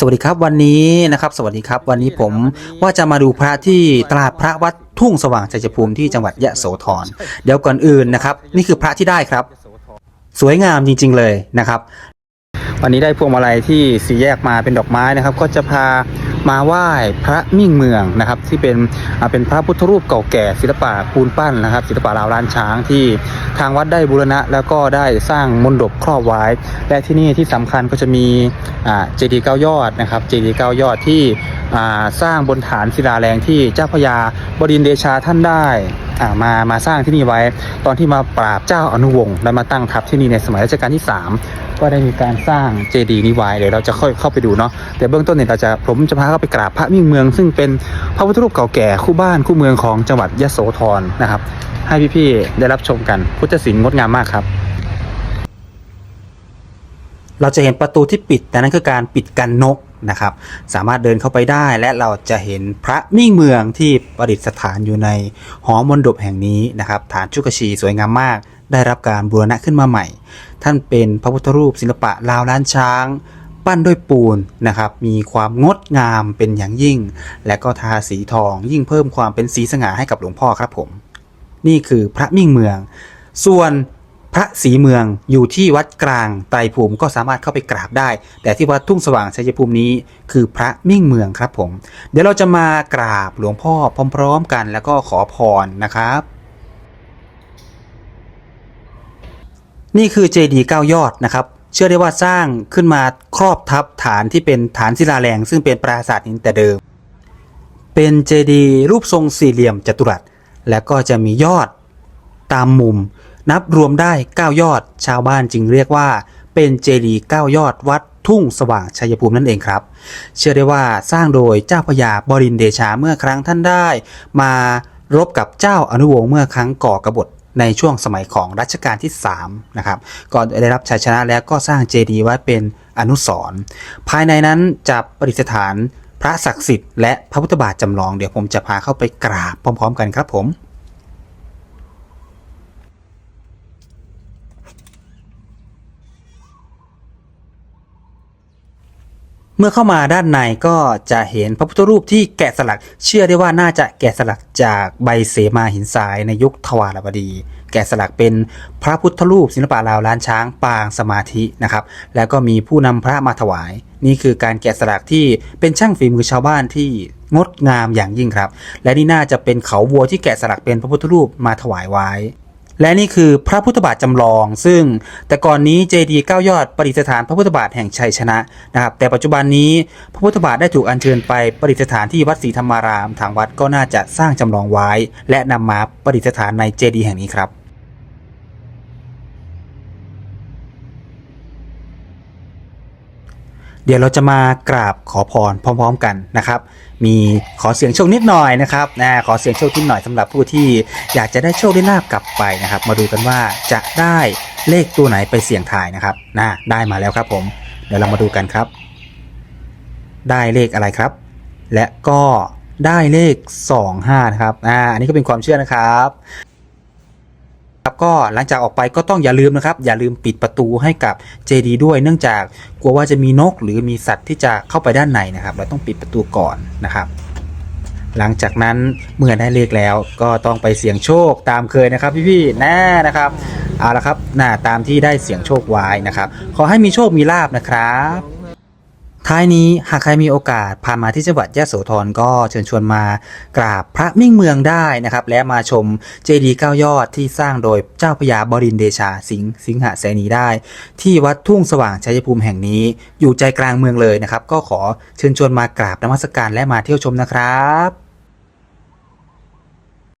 สวัสดีครับวันนี้นะครับ สวัสดีครับวันนี้ผมว่าจะมาดูพระที่ตลาดพระวัดทุ่งสว่างชัยภูมิที่จังหวัดยะโสธรเดี๋ยวก่อนอื่นนะครับ นี่คือพระที่ได้ครับ สวยงามจริง ๆเลยนะครับ วันนี้ได้พวงมาลัยที่สีแยกมาเป็นดอกไม้นะครับ ก็จะพามาไหว้พระมิ่งเมืองนะครับ ที่เป็นเป็นพระพุทธรูปเก่าแก่ศิลปะปูนปั้นนะครับ ศิลปะราวล้านช้างที่ทางวัดได้บูรณะ แล้วก็ได้สร้างมนดบครอบไว้ และที่นี่ที่สำคัญก็จะมีเจดีย์เก้ายอดนะครับเจดีย์เก้ายอดที่สร้างบนฐานศิลาแรงที่เจ้าพระยาบดินเดชาท่านได้มามาสร้างที่นี่ไว้ ตอนที่มาปราบเจ้าอนุวงศ์และมาตั้งทัพที่นี่ในสมัยรัชกาลที่ 3 ก็ได้มีการสร้างเจดีย์นี้ไว้เดี๋ยวเราจะค่อยเข้าไปดูเนาะแต่เบื้องต้นเนี่ยเราจะผมจะพาเข้าไปกราบพระมิ่งเมือง ซึ่งเป็นพระพุทธรูปเก่าแก่คู่บ้านคู่เมืองของจังหวัดยะโสธรนะครับ ให้พี่ๆได้รับชมกันพุทธศิลป์งดงามมากครับ เราจะเห็นประตูที่ปิดแต่นั่นคือการปิดกันนกนะครับ สามารถเดินเข้าไปได้และเราจะเห็นพระมิ่งเมืองที่ประดิษฐานอยู่ในหอมนดบแห่งนี้นะครับฐานชุกชีสวยงามมาก ได้รับการบูรณะขึ้นมาใหม่ ท่านเป็นพระพุทธรูปศิลปะลาวล้านช้าง ปั้นด้วยปูนนะครับมีความงดงามเป็นอย่างยิ่ง และก็ทาสีทองยิ่งเพิ่มความเป็นสีสง่าให้กับหลวงพ่อครับผม นี่คือพระมิ่งเมือง ส่วนพระศรีเมืองอยู่ที่วัดกลางไตรภูมิก็สามารถเข้าไปกราบได้ แต่ที่วัดทุ่งสว่างชัยภูมินี้คือพระมิ่งเมืองครับผม เดี๋ยวเราจะมากราบหลวงพ่อพร้อม ๆ กันแล้วก็ขอพรนะครับ นี่คือเจดีย์เก้ายอดนะครับ เชื่อได้ว่าสร้างขึ้นมาครอบทับฐานที่เป็นฐานศิลาแรง ซึ่งเป็นปราสาทหินแต่เดิม เป็นเจดีย์รูปทรงสี่เหลี่ยมจัตุรัส และก็จะมียอดตามมุม นับรวมได้ 9 ยอด ชาวบ้านจึงเรียกว่า เป็นเจดีย์9ยอดวัดทุ่งสว่างชัยภูมินั่นเองครับ เชื่อได้ว่าสร้างโดยเจ้าพระยาบรินเดชาเมื่อครั้งท่านได้ มารบกับเจ้าอนุวงศ์เมื่อครั้งก่อกบฏ ในช่วงสมัยของรัชกาลที่3นะครับก่อนได้รับชัยชนะแล้วก็สร้างเจดีย์ไว้เป็นอนุสรณ์ภายในนั้นจะประดิษฐานพระศักดิ์สิทธิ์และพระพุทธบาทจำลองเดี๋ยวผมจะพาเข้าไปกราบพร้อม ๆ กันครับผม เมื่อเข้ามาด้านในก็จะเห็นพระพุทธรูปที่แกะสลัก เชื่อได้ว่าน่าจะแกะสลักจากใบเสมาหินทรายในยุคทวารวดี แกะสลักเป็นพระพุทธรูปศิลปะลาวล้านช้างปางสมาธินะครับ แล้วก็มีผู้นำพระมาถวาย นี่คือการแกะสลักที่เป็นช่างฝีมือชาวบ้านที่งดงามอย่างยิ่งครับ และนี่น่าจะเป็นเขาวัวที่แกะสลักเป็นพระพุทธรูปมาถวายไว้ และนี่คือพระพุทธบาทจำลอง ซึ่งแต่ก่อนนี้เจดีย์เก้ายอดประดิษฐานพระพุทธบาทแห่งชัยชนะนะครับ แต่ปัจจุบันนี้พระพุทธบาทได้ถูกอัญเชิญไปประดิษฐานที่วัดศรีธรรมาราม ทางวัดก็น่าจะสร้างจำลองไว้ และนำมาประดิษฐานในเจดีย์แห่งนี้ครับ เดี๋ยวเราจะมากราบขอพรพร้อม ๆ กันนะครับ มีขอเสียงโชคนิดหน่อยนะครับนะขอเสียงโชคนิดหน่อยสำหรับผู้ที่อยากจะได้โชคได้ลาบกลับไปนะครับ มาดูกันว่าจะได้เลขตัวไหนไปเสี่ยงทายนะครับนะได้มาแล้วครับผม เดี๋ยวเรามาดูกันครับ ได้เลขอะไรครับ และก็ได้เลข 25นะครับอ่าอันนี้ก็เป็นความเชื่อนะครับ ก็หลังจากออกไปก็ต้องอย่าลืมนะครับ อย่าลืมปิดประตูให้กับเจดีด้วย เนื่องจากกลัวว่าจะมีนกหรือมีสัตว์ที่จะเข้าไปด้านในนะครับ เราต้องปิดประตูก่อนนะครับ หลังจากนั้นเมื่อได้เลขแล้วก็ต้องไปเสี่ยงโชคตามเคยนะครับ พี่ๆแน่นะครับเอาละครับน่าตามที่ได้เสี่ยงโชคไว้นะครับ ขอให้มีโชคมีลาบนะครับ ท้ายนี้หากใครมีโอกาสผ่านมาที่จังหวัดยะโสธรก็เชิญชวนมากราบพระมิ่งเมืองได้นะครับ และมาชมเจดีย์เก้ายอดที่สร้างโดยเจ้าพยาบรินเดชาสิงห์สิงหะเสนีได้ ที่วัดทุ่งสว่างชัยภูมิแห่งนี้ อยู่ใจกลางเมืองเลยนะครับ ก็ขอเชิญชวนมากราบนมัสการและมาเที่ยวชมนะครับ